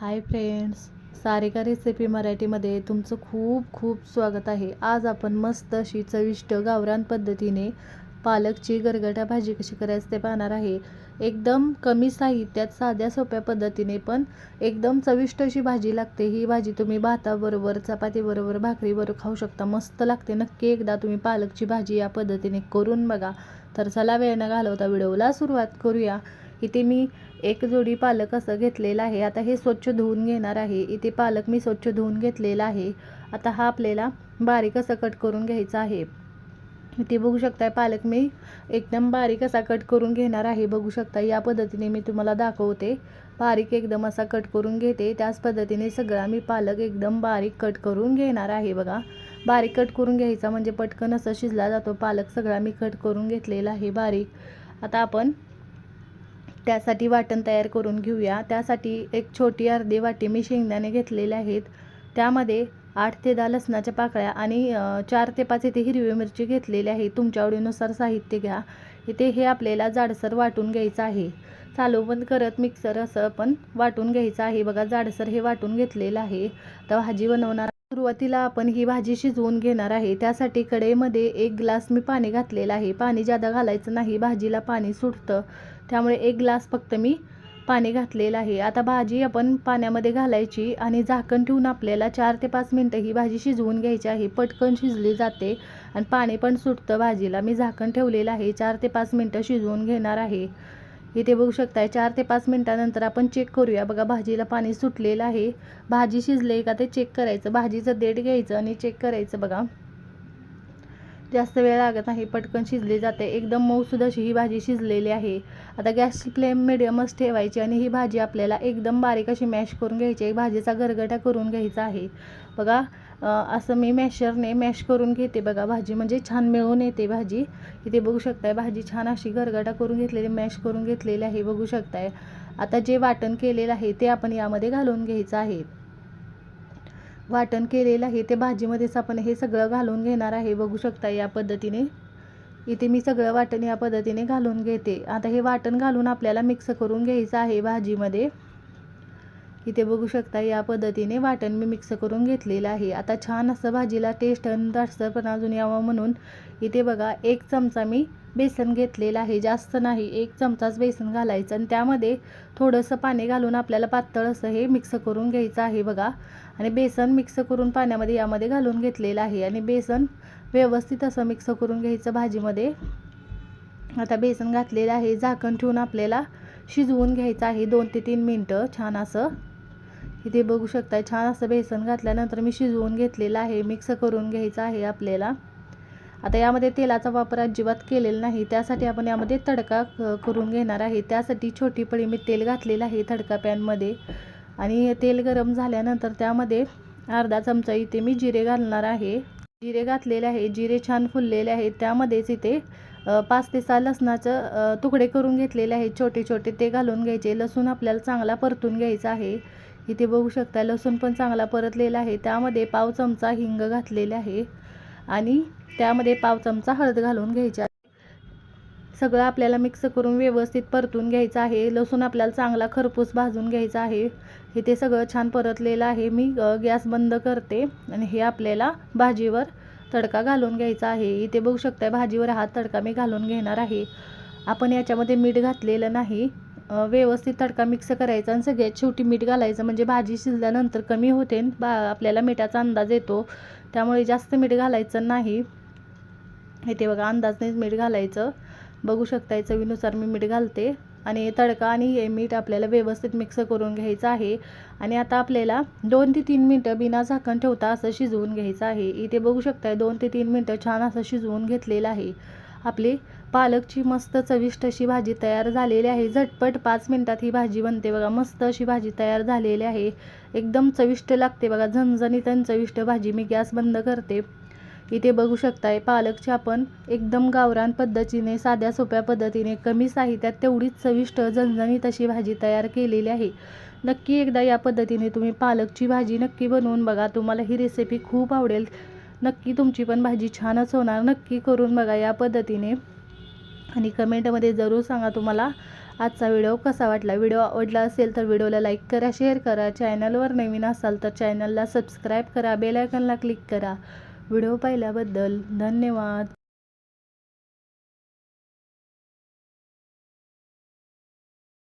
Hi friends Sarika recipe मराठीमध्ये तुमचं खूप खूप स्वागत आहे. आज आपण मस्त अशी चविष्ट गावरान पद्धतीने पालकची गरगटा भाजी कशी करायची ते पाहणार आहे. एकदम कमी साहित्यात साध्या सोप्या पद्धतीने पण एकदम चविष्ट अशी भाजी लागते. ही भाजी तुम्ही भाताबरोबर चपातीबरोबर भाकरीबरोबर खाऊ शकता. मस्त लागते. नक्की एकदा तुम्ही पालकची भाजी या पद्धतीने करून बघा. तर चला वेळ न घालवता व्हिडिओला सुरुवात करूया. इथे मी एक जोडी पालक असं घेतलेलं आहे. आता हे स्वच्छ धुवून घेणार आहे. इथे पालक मी स्वच्छ धुवून घेतलेला आहे. आता हा आपल्याला बारीक असं कट करून घ्यायचा आहे. इथे बघू शकताय पालक मी एकदम बारीक असा कट करून घेणार आहे. बघू शकता या पद्धतीने मी तुम्हाला दाखवते. बारीक एकदम असा कट करून घेते. त्याच पद्धतीने सगळा मी पालक एकदम बारीक कट करून घेणार आहे बघा. बारीक कट करून घ्यायचा म्हणजे पटकन असं शिजला जातो. पालक सगळा मी कट करून घेतलेला आहे बारीक. आता आपण त्यासाठी वाटण तयार करून घेऊया. त्यासाठी एक छोटी अर्धी वाटी मी शेंगदाणे घेतलेले आहेत. त्यामध्ये आठ ते दहा लसणाच्या पाकळ्या आणि चार ते पाच इथे हिरवी मिरची घेतलेली आहे. तुमच्या आवडीनुसार साहित्य घ्या. इथे हे आपल्याला जाडसर वाटून घ्यायचं आहे. चालू बंद करत मिक्सर असं आपण वाटून घ्यायचं आहे. बघा जाडसर हे वाटून घेतलेलं आहे. तर भाजी बनवणार सुरुवातीला आपण ही भाजी शिजवून घेणार आहे. त्यासाठी कढईमध्ये एक ग्लास मी पाणी घातलेलं आहे. पाणी जादा घालायचं नाही. भाजीला पाणी सुटतं. त्यामुळे एक ग्लास फक्त मी पाणी घातलेलं आहे. आता भाजी आपण पाण्यामध्ये घालायची आणि झाकण ठेवून आपल्याला चार ते पाच मिनटं ही भाजी शिजवून घ्यायची आहे. पटकन शिजली जाते आणि पाणी पण सुटतं भाजीला. मी झाकण ठेवलेलं आहे. चार ते पाच मिनटं शिजवून घेणार आहे. इथे बघू शकताय चार ते पाच मिनटानंतर आपण चेक करूया. बघा भाजीला पाणी सुटलेलं आहे. भाजी शिजले का ते चेक करायचं. भाजीचं देठ घ्यायचं आणि चेक करायचं बघा. जास्त वेळ लागत नाही पटकन शिजली जाते. एकदम मऊसुद्धा अशी ही भाजी शिजलेली आहे. आता गॅसची फ्लेम मिडियमच ठेवायची आणि ही भाजी आपल्याला एकदम बारीक अशी मॅश करून घ्यायची आहे. भाजीचा गरगटा करून घ्यायचा आहे. बघा असं मी मॅशरने मॅश करून घेते बघा. भाजी म्हणजे छान मिळून येते भाजी. इथे बघू शकताय भाजी छान अशी गरगटा करून घेतलेली मॅश करून घेतलेली आहे. बघू शकताय. आता जे वाटण केलेलं आहे ते आपण यामध्ये घालून घ्यायचं आहे. वाटण केलेलं आहे. ते भाजीमध्येच आपण हे सगळं घालून घेणार आहे. बघू शकता या पद्धतीने. इथे मी सगळं वाटण या पद्धतीने घालून घेते. आता हे वाटण घालून आपल्याला मिक्स करून घ्यायचं आहे भाजीमध्ये. इथे बघू शकता या पद्धतीने वाटण मी मिक्स करून घेतलेलं आहे. आता छान असं भाजीला टेस्ट आणि दाटसरपणा अजून यावं म्हणून इथे बघा एक चमचा मी बेसन घेतलेलं आहे. जास्त नाही एक चमचाच बेसन घालायचं आणि त्यामध्ये थोडंसं पाणी घालून आपल्याला पातळ असं हे मिक्स करून घ्यायचं आहे बघा. आणि बेसन मिक्स करून पाण्यामध्ये यामध्ये घालून घेतलेलं आहे. आणि बेसन व्यवस्थित असं मिक्स करून घ्यायचं भाजीमध्ये. आता बेसन घातलेलं आहे. झाकण ठेवून आपल्याला शिजवून घ्यायचं आहे. दोन ते तीन मिनटं छान असं इथे बघू शकता छान असं बेसन घातल्यानंतर मी शिजवून घेतलेलं आहे. मिक्स करून घ्यायचं आहे आपल्याला. आता यामध्ये तेलाचा वापर अजिबात केलेला नाही. त्यासाठी आपण यामध्ये तडका करून घेणार आहे. त्यासाठी छोटी पळी मी तेल घातलेलं आहे तडका पॅनमध्ये आणि तेल गरम झाल्यानंतर त्यामध्ये अर्धा चमचा इथे मी जिरे घालणार आहे. जिरे घातलेले आहे. जिरे छान फुललेले आहेत. त्यामध्येच इथे पाच ते सहा लसणाचं तुकडे करून घेतलेले आहेत. छोटे छोटे ते घालून घ्यायचे. लसूण आपल्याला चांगला परतून घ्यायचा आहे. इथे बघू शकता लसूण पण चांगला परतलेला आहे. त्यामध्ये पाव चमचा हिंग घातलेले आहे आणि त्यामध्ये पाव चमचा हळद घालून घ्यायची सगळं आपल्याला मिक्स करून व्यवस्थित परतून घ्यायचं आहे. लसूण आपल्याला चांगला खरपूस भाजून घ्यायचा आहे. इथे सगळं छान परतलेलं आहे. मी गॅस बंद करते आणि हे आपल्याला भाजीवर तडका घालून घ्यायचा आहे. इथे बघू शकता भाजीवर हा तडका मी घालून घेणार आहे. आपण याच्यामध्ये मीठ घातलेलं नाही. व्यवस्थित तडका मिक्स करायचा आणि सगळ्यात शेवटी मीठ घालायचं. म्हणजे भाजी शिजल्यानंतर कमी होते बा आपल्याला मिठाचा अंदाज येतो. त्यामुळे जास्त मीठ घालायचं नाही. येते बघा अंदाजनेच मीठ घालायचं. बघू शकता चवीनुसार मी मीठ घालते. आणि तडका आणि हे मीठ आपल्याला व्यवस्थित मिक्स करून घ्यायचं आहे. आणि आता आपल्याला दोन ते तीन मिनटं बिना झाकण ठेवता असं शिजवून घ्यायचं आहे. इथे बघू शकताय दोन ते तीन मिनटं छान असं शिजवून घेतलेलं आहे. आपली पालकची मस्त चविष्ट अशी भाजी तयार झालेली आहे. झटपट पाच मिनटात ही भाजी बनते बघा. मस्त अशी भाजी तयार झालेली आहे. एकदम चविष्ट लागते बघा. झणझणीत आणि चविष्ट भाजी मी गॅस बंद करते. इथे बघू शकताय पालकची आपण एकदम गावरान पद्धतीने साध्या सोप्या पद्धतीने कमी साहित्यात तेवढीच चविष्ट झणझणीत अशी भाजी तयार केलेली आहे. नक्की एकदा या पद्धतीने तुम्ही पालकची भाजी नक्की बनवून बघा. तुम्हाला ही रेसिपी खूप आवडेल. नक्की तुमची पण भाजी छानच होणार. नक्की करून बघा या पद्धतीने. आणि कमेंटमध्ये जरूर सांगा तुम्हाला आजचा व्हिडिओ कसा वाटला. व्हिडिओ आवडला असेल तर व्हिडिओला लाईक करा शेअर करा. चॅनलवर नवीन असाल तर चॅनलला सबस्क्राईब करा बेलायकनला क्लिक करा. व्हिडिओ पाहिल्याबद्दल धन्यवाद.